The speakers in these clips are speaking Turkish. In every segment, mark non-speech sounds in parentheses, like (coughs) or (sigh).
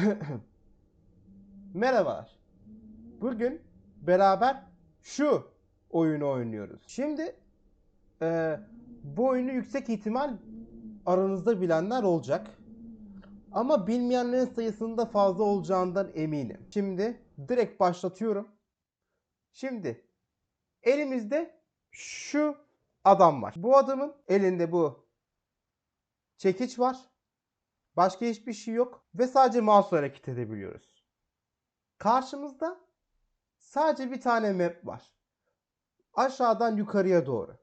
(coughs) Merhabalar. Bugün beraber şu oyunu oynuyoruz. Şimdi e, bu oyunu yüksek ihtimal aranızda bilenler olacak. Ama bilmeyenlerin sayısının da fazla olacağından eminim. Şimdi direkt başlatıyorum. Şimdi elimizde şu adam var. Bu adamın elinde bu çekiç var. Başka hiçbir şey yok ve sadece mouse hareket edebiliyoruz. Karşımızda sadece bir tane map var. Aşağıdan yukarıya doğru.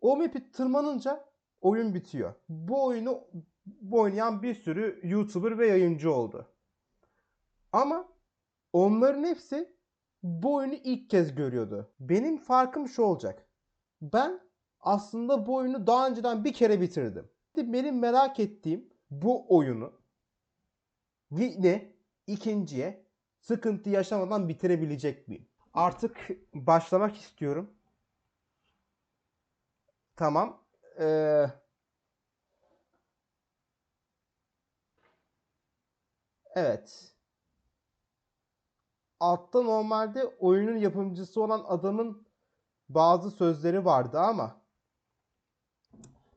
O map'i tırmanınca oyun bitiyor. Bu oyunu oynayan bir sürü YouTuber ve yayıncı oldu. Ama onların hepsi bu oyunu ilk kez görüyordu. Benim farkım şu olacak. Ben aslında bu oyunu daha önceden bir kere bitirdim. Benim merak ettiğim bu oyunu yine ikinciye sıkıntı yaşamadan bitirebilecek miyim? Artık başlamak istiyorum. Tamam. Ee, evet. Altta normalde oyunun yapımcısı olan adamın bazı sözleri vardı ama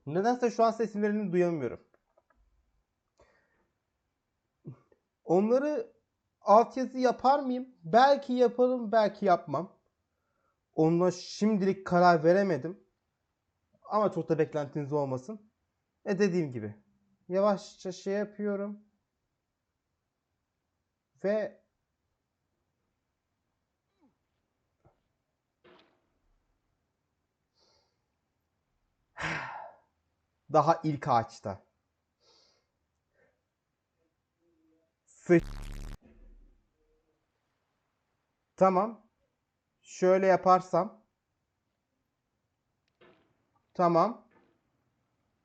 nedense şu an seslerini duyamıyorum. Onları altyazı yapar mıyım? Belki yaparım, belki yapmam. Onunla şimdilik karar veremedim. Ama çok da beklentiniz olmasın. E dediğim gibi. Yavaşça şey yapıyorum. Ve (sighs) daha ilk ağaçta. Sı Tamam. Şöyle yaparsam. Tamam.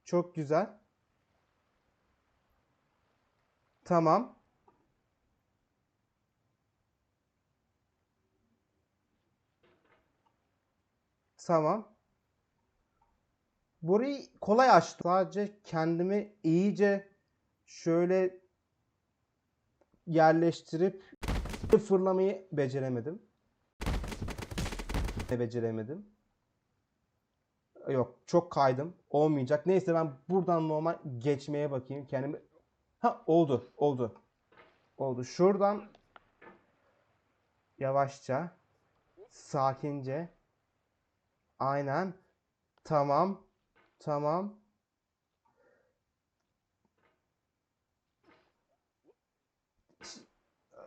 Çok güzel. Tamam. Tamam. Burayı kolay açtım. Sadece kendimi iyice şöyle yerleştirip fırlamayı beceremedim. Beceremedim. Yok çok kaydım. Olmayacak. Neyse ben buradan normal geçmeye bakayım. Kendimi... Ha oldu. Oldu. Oldu. Şuradan yavaşça sakince aynen tamam tamam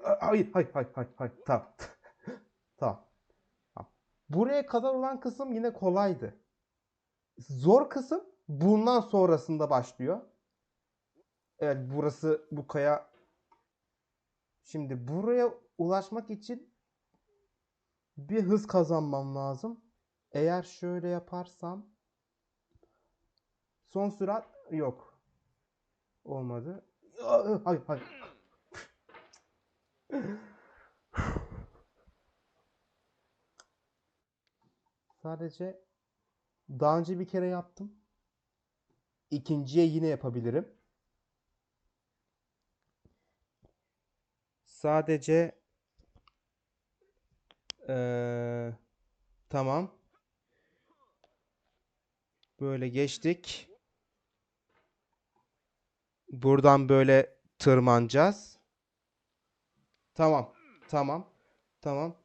Hayır, hayır, hayır, hayır, hayır. (laughs) Tamam. tamam. Buraya kadar olan kısım yine kolaydı. Zor kısım bundan sonrasında başlıyor. Evet, burası bu kaya. Şimdi buraya ulaşmak için bir hız kazanmam lazım. Eğer şöyle yaparsam son sürat yok. Olmadı. Hayır, hayır. (laughs) Sadece daha önce bir kere yaptım. İkinciye yine yapabilirim. Sadece eee, tamam. Böyle geçtik. Buradan böyle tırmanacağız. Tamam. Tamam. Tamam.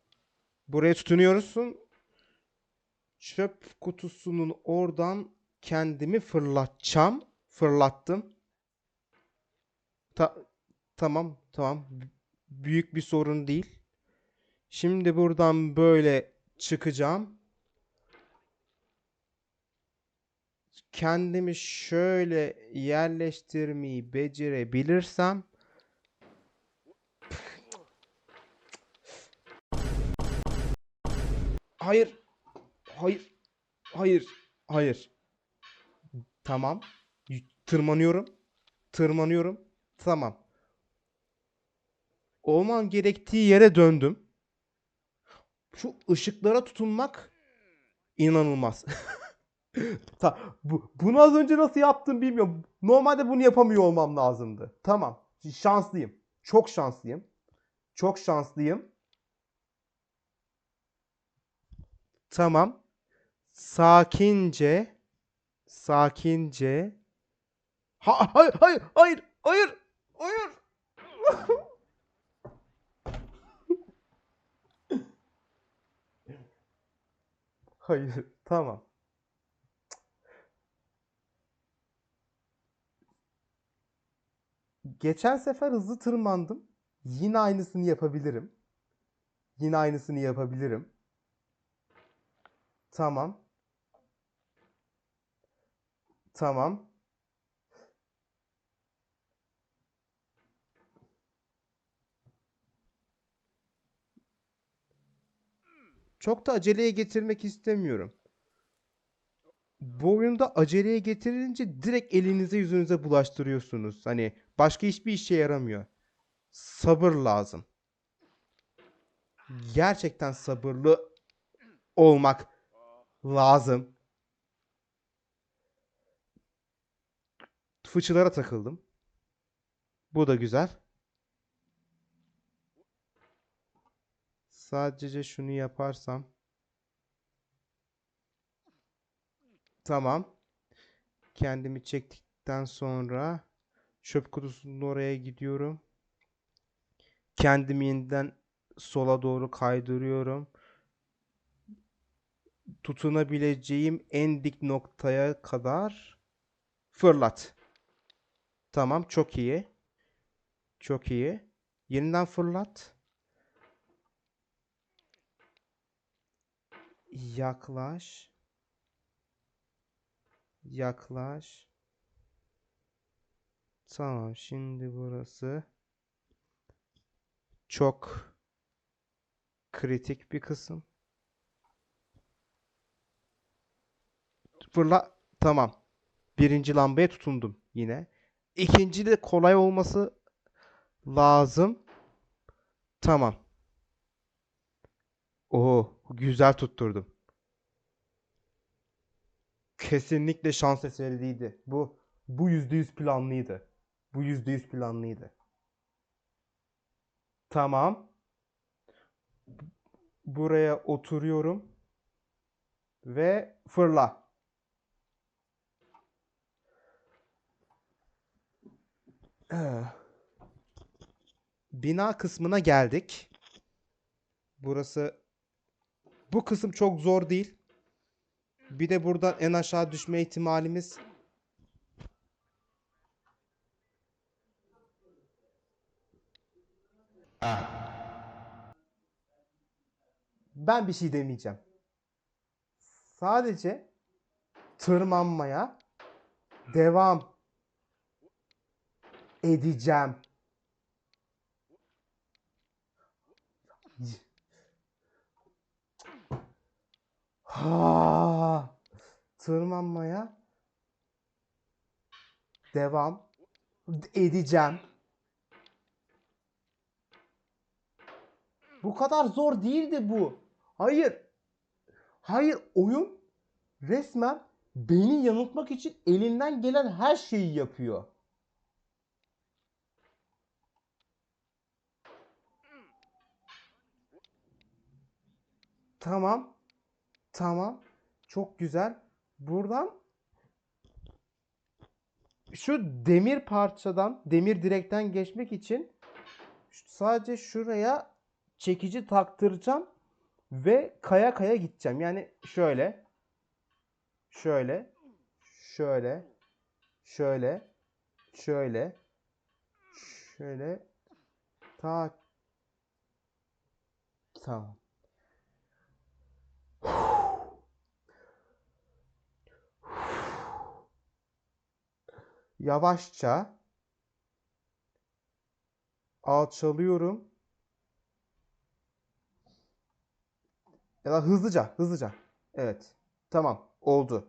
Buraya tutunuyorsun. Çöp kutusunun oradan kendimi fırlatacağım. Fırlattım. Ta tamam. Tamam. Büyük bir sorun değil. Şimdi buradan böyle çıkacağım. Kendimi şöyle yerleştirmeyi becerebilirsem Hayır. Hayır. Hayır. Hayır. Tamam. Tırmanıyorum. Tırmanıyorum. Tamam. Olmam gerektiği yere döndüm. Şu ışıklara tutunmak inanılmaz. (laughs) Ta, bu, bunu az önce nasıl yaptım bilmiyorum. Normalde bunu yapamıyor olmam lazımdı. Tamam. Şanslıyım. Çok şanslıyım. Çok şanslıyım. Tamam. Sakince sakince. Ha, hayır hayır hayır hayır hayır. (laughs) Hayır tamam. Geçen sefer hızlı tırmandım. Yine aynısını yapabilirim. Yine aynısını yapabilirim tamam Tamam. Çok da aceleye getirmek istemiyorum. Bu oyunda aceleye getirince direkt elinize yüzünüze bulaştırıyorsunuz. Hani başka hiçbir işe yaramıyor. Sabır lazım. Gerçekten sabırlı olmak lazım. Fıçılara takıldım. Bu da güzel. Sadece şunu yaparsam. Tamam. Kendimi çektikten sonra çöp kutusunun oraya gidiyorum. Kendimi yeniden sola doğru kaydırıyorum. Tutunabileceğim en dik noktaya kadar fırlat. Tamam, çok iyi. Çok iyi. Yeniden fırlat. Yaklaş. Yaklaş. Tamam, şimdi burası çok kritik bir kısım. Fırla. Tamam. Birinci lambaya tutundum yine. İkinci de kolay olması lazım. Tamam. Oo, güzel tutturdum. Kesinlikle şans eseriydi. Bu bu yüzde yüz planlıydı. Bu yüzde yüz planlıydı. Tamam. Buraya oturuyorum ve fırla. Bina kısmına geldik. Burası bu kısım çok zor değil. Bir de buradan en aşağı düşme ihtimalimiz Ben bir şey demeyeceğim. Sadece tırmanmaya devam edeceğim. Ha, tırmanmaya devam edeceğim. Bu kadar zor değildi bu. Hayır. Hayır oyun resmen beni yanıltmak için elinden gelen her şeyi yapıyor. Tamam. Tamam. Çok güzel. Buradan şu demir parçadan, demir direkten geçmek için sadece şuraya çekici taktıracağım ve kaya kaya gideceğim. Yani şöyle, şöyle, şöyle, şöyle, şöyle, şöyle, ta tamam. Yavaşça alçalıyorum. Ya da hızlıca, hızlıca. Evet. Tamam. Oldu.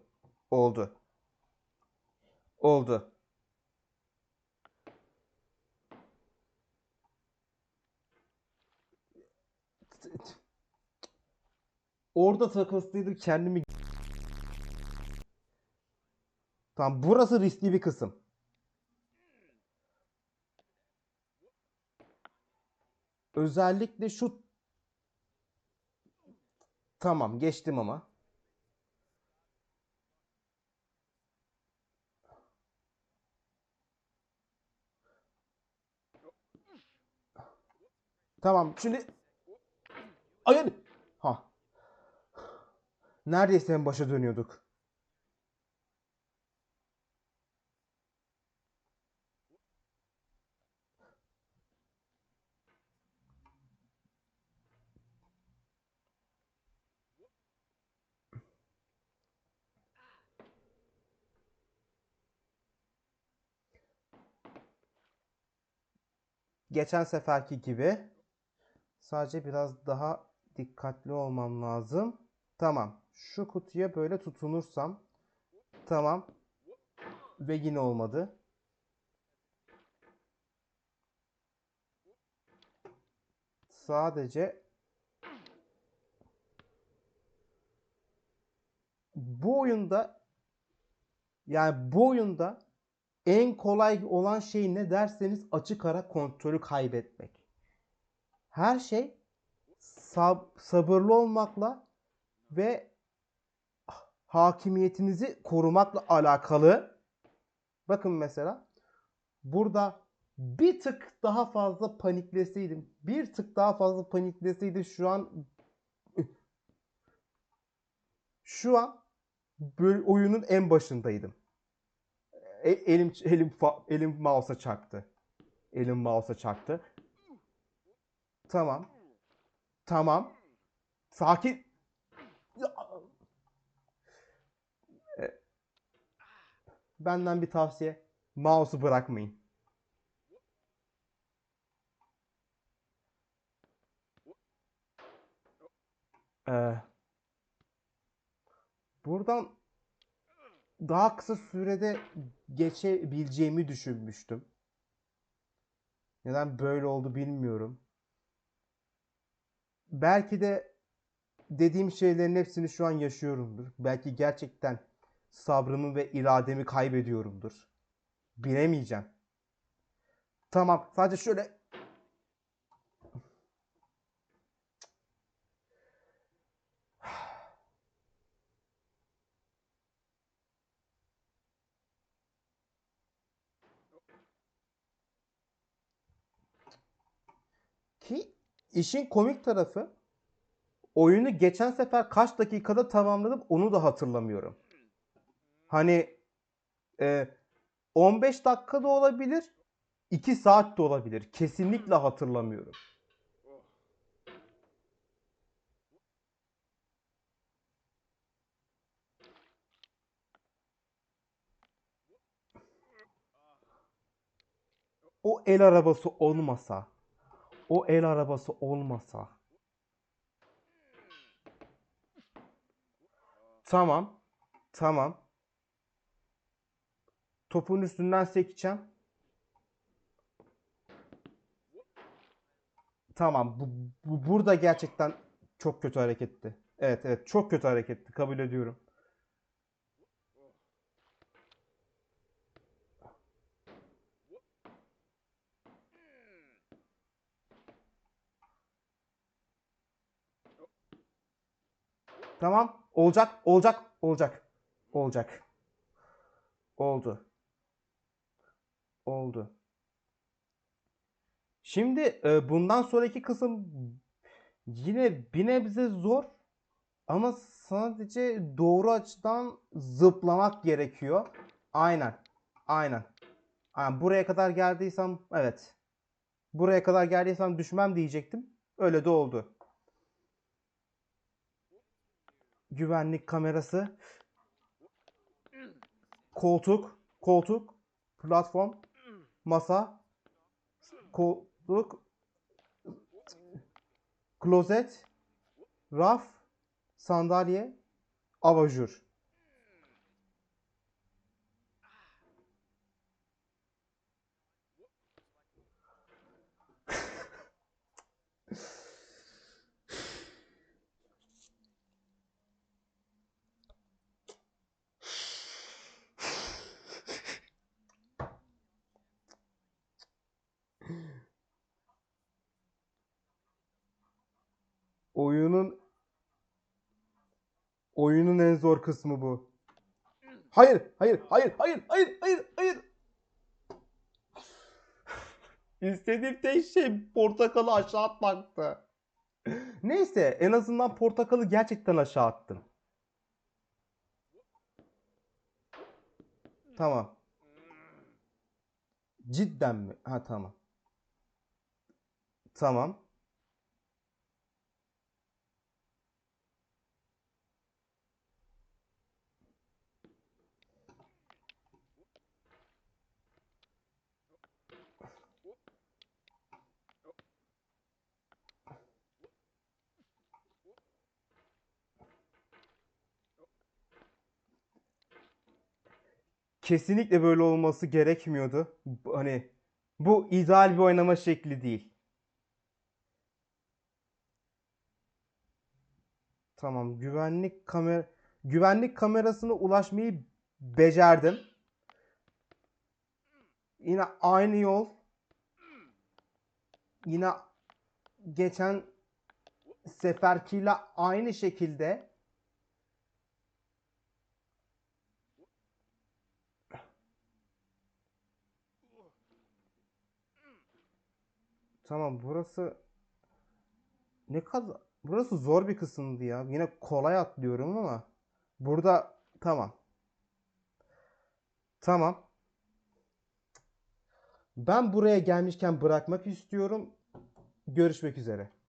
Oldu. Oldu. Orada takıslıydı kendimi Tamam burası riskli bir kısım. Özellikle şu tamam geçtim ama. Tamam şimdi Hayır. Ha. Neredeyse en başa dönüyorduk. Geçen seferki gibi sadece biraz daha dikkatli olmam lazım. Tamam. Şu kutuya böyle tutunursam tamam. Ve yine olmadı. Sadece bu oyunda yani bu oyunda en kolay olan şey ne derseniz açık ara kontrolü kaybetmek. Her şey sab- sabırlı olmakla ve hakimiyetinizi korumakla alakalı. Bakın mesela burada bir tık daha fazla panikleseydim, bir tık daha fazla panikleseydim şu an şu an oyunun en başındaydım. E- elim elim elim mouse'a çarptı. Elim mouse'a çarptı. Tamam. Tamam. Sakin. E, Benden bir tavsiye. Mouse'u bırakmayın. Ee, buradan daha kısa sürede geçebileceğimi düşünmüştüm. Neden böyle oldu bilmiyorum. Belki de dediğim şeylerin hepsini şu an yaşıyorumdur. Belki gerçekten sabrımı ve irademi kaybediyorumdur. Bilemeyeceğim. Tamam, sadece şöyle işin komik tarafı oyunu geçen sefer kaç dakikada tamamladım onu da hatırlamıyorum. Hani e, 15 dakikada olabilir, 2 saat de olabilir. Kesinlikle hatırlamıyorum. O el arabası olmasa, o el arabası olmasa. Tamam, tamam. Topun üstünden sekeceğim. Tamam, bu, bu burada gerçekten çok kötü hareketti. Evet, evet, çok kötü hareketti. Kabul ediyorum. Tamam. Olacak, olacak, olacak. Olacak. Oldu. Oldu. Şimdi e, bundan sonraki kısım yine bir nebze zor ama sadece doğru açıdan zıplamak gerekiyor. Aynen. Aynen. Aynen. Buraya kadar geldiysem evet. Buraya kadar geldiysem düşmem diyecektim. Öyle de oldu. Güvenlik kamerası. Koltuk, koltuk, platform, masa, koltuk, klozet, raf, sandalye, abajur. Oyunun en zor kısmı bu. Hayır, hayır, hayır, hayır, hayır, hayır, hayır. (laughs) İstediğim tek şey portakalı aşağı atmaktı. Neyse, en azından portakalı gerçekten aşağı attım. Tamam. Cidden mi? Ha tamam. Tamam. Kesinlikle böyle olması gerekmiyordu. Hani bu ideal bir oynama şekli değil. Tamam, güvenlik kamer güvenlik kamerasına ulaşmayı becerdim. Yine aynı yol. Yine geçen seferkiyle aynı şekilde. Tamam, burası ne kadar burası zor bir kısımdı ya. Yine kolay atlıyorum ama burada tamam. Tamam. Ben buraya gelmişken bırakmak istiyorum. Görüşmek üzere.